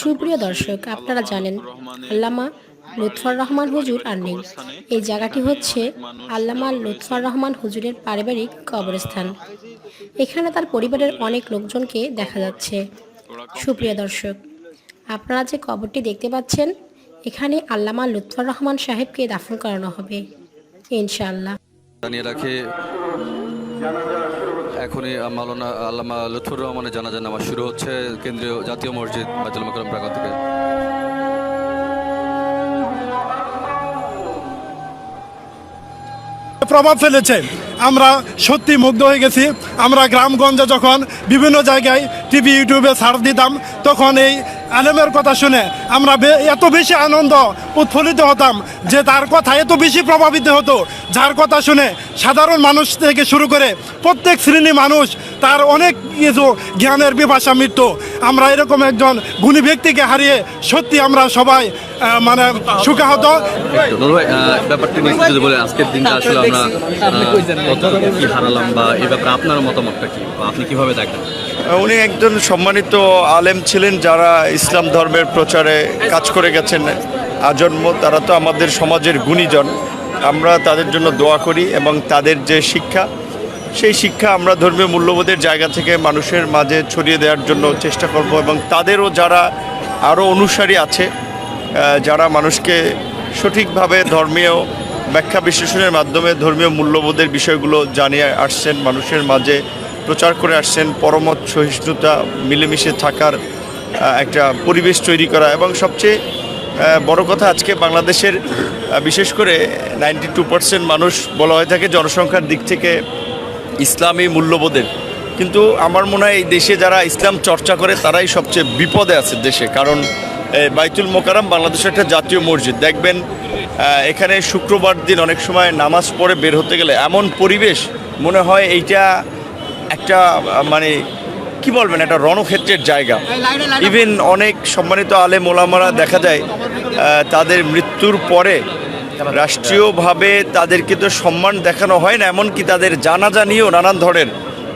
সুপ্রিয় দর্শক, আপনারা জানেন, আল্লামা লুৎফর রহমান হুজুর আর নেই এই জায়গাটি হচ্ছে আল্লামা লুৎফর রহমান হুজুরের পারিবারিক কবরস্থান। এখানে তার পরিবারের অনেক লোকজনকে দেখা যাচ্ছে। সুপ্রিয় দর্শক, আপনারা যে কবরটি দেখতে পাচ্ছেন, এখানে আল্লামা লুৎফর রহমান সাহেবকে দাফন করানো হবে, ইনশাআল্লাহ। জানিয়ে রাখে এখনই মাওলানা আল্লামা লুৎফুর রহমানের জানাজার নামাজ শুরু হচ্ছে কেন্দ্রীয় জাতীয় মসজিদ বাইতুল মোকাররম প্রাঙ্গণ থেকে। প্রভাব ফেলেছে। আমরা সত্যি মুগ্ধ হয়ে গেছি। আমরা গ্রামগঞ্জে যখন বিভিন্ন জায়গায় টিভি, ইউটিউবে সার্চ দিতাম, তখন এই আলেমের কথা শুনে আমরা এত বেশি আনন্দ উৎফুল্লিত হতাম যে তার কথা এত বেশি প্রভাবিত হতো। যার কথা শুনে সাধারণ মানুষ থেকে শুরু করে প্রত্যেক শ্রেণি মানুষ তার অনেক কিছু জ্ঞানের বিভাষা মৃত্যু আমরা এরকম একজন গুণী ব্যক্তিকে হারিয়ে সত্যি আমরা সবাই মানে সুখাহত। ব্যাপারটি যদি বলে আজকের দিনটা আসলে আমরা কতটুকু কি হারালাম বা এই ব্যাপারে আপনার মতামতটা কি? আপনি কীভাবে দেখেন? উনি একজন সম্মানিত আলেম ছিলেন যারা ইসলাম ধর্মের প্রচারে কাজ করে গেছেন আজন্ম। তারা তো আমাদের সমাজের গুণীজন। আমরা তাদের জন্য দোয়া করি এবং তাদের যে শিক্ষা সেই শিক্ষা আমরা ধর্মীয় মূল্যবোধের জায়গা থেকে মানুষের মাঝে ছড়িয়ে দেওয়ার জন্য চেষ্টা করব এবং তাদেরও যারা আরও অনুসারী আছে যারা মানুষকে সঠিকভাবে ধর্মীয় ব্যাখ্যা বিশ্লেষণের মাধ্যমে ধর্মীয় মূল্যবোধের বিষয়গুলো জানিয়ে আসছেন, মানুষের মাঝে প্রচার করে আসছেন, পরমত সহিষ্ণুতা, মিলেমিশে থাকার একটা পরিবেশ তৈরি করা এবং সবচেয়ে বড় কথা আজকে বাংলাদেশের বিশেষ করে নাইনটি টু পার্সেন্ট মানুষ বলা হয়ে থাকে জনসংখ্যার দিক থেকে ইসলামী মূল্যবোধের। কিন্তু আমার মনে হয় এই দেশে যারা ইসলাম চর্চা করে, তারাই সবচেয়ে বিপদে আছে দেশে। কারণ বাইতুল মোকারম বাংলাদেশের একটা জাতীয় মসজিদ। দেখবেন এখানে শুক্রবার দিন অনেক সময় নামাজ পড়ে বের হতে গেলে এমন পরিবেশ মনে হয় এইটা একটা মানে কি বলবেন, একটা রণক্ষেত্রের জায়গা। ইভেন অনেক সম্মানিত আলে মোলামারা দেখা যায় তাদের মৃত্যুর পরে রাষ্ট্রীয়ভাবে তাদেরকে তো সম্মান দেখানো হয় না, এমনকি তাদের জানাজা নিয়েও নানান ধরনের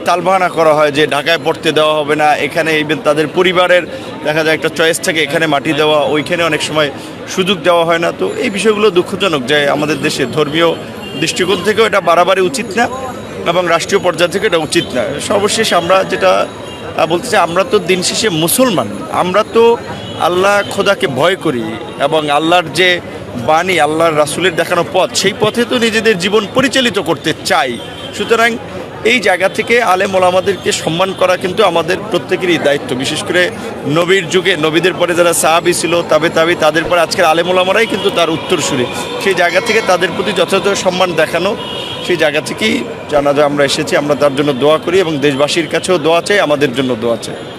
তালবাহানা করা হয় যে ঢাকায় পড়তে দেওয়া হবে না, এখানে ইভেন তাদের পরিবারের দেখা যায় একটা চয়েস থাকে, এখানে মাটি দেওয়া, ওইখানে অনেক সময় সুযোগ দেওয়া হয় না। তো এই বিষয়গুলো দুঃখজনক যে আমাদের দেশে ধর্মীয় দৃষ্টিকোণ থেকেও এটা বাড়াবাড়ি উচিত না, এবং রাষ্ট্রীয় পর্যায় থেকে এটা উচিত না। সর্বশেষ আমরা যেটা বলতে চাই, আমরা তো দিন শেষে মুসলমান, আমরা তো আল্লাহ খোদাকে ভয় করি, এবং আল্লাহর যে বাণী আল্লাহর রাসুলের দেখানো পথ, সেই পথে তো নিজেদের জীবন পরিচালিত করতে চাই। সুতরাং এই জায়গা থেকে আলেম ওলামাদেরকে সম্মান করা কিন্তু আমাদের প্রত্যেকেরই দায়িত্ব। বিশেষ করে নবীর যুগে, নবীদের পরে যারা সাহাবি ছিল, তাবে তাবি, তাদের পরে আজকের আলেম ওলামারাই কিন্তু তার উত্তরসূরি। সেই জায়গা থেকে তাদের প্রতি যথাযথ সম্মান দেখানো, সেই জায়গা থেকেই জানা যায়, আমরা এসেছি, আমরা তার জন্য দোয়া করি এবং দেশবাসীর কাছেও দোয়া চাই, আমাদের জন্য দোয়া চাই।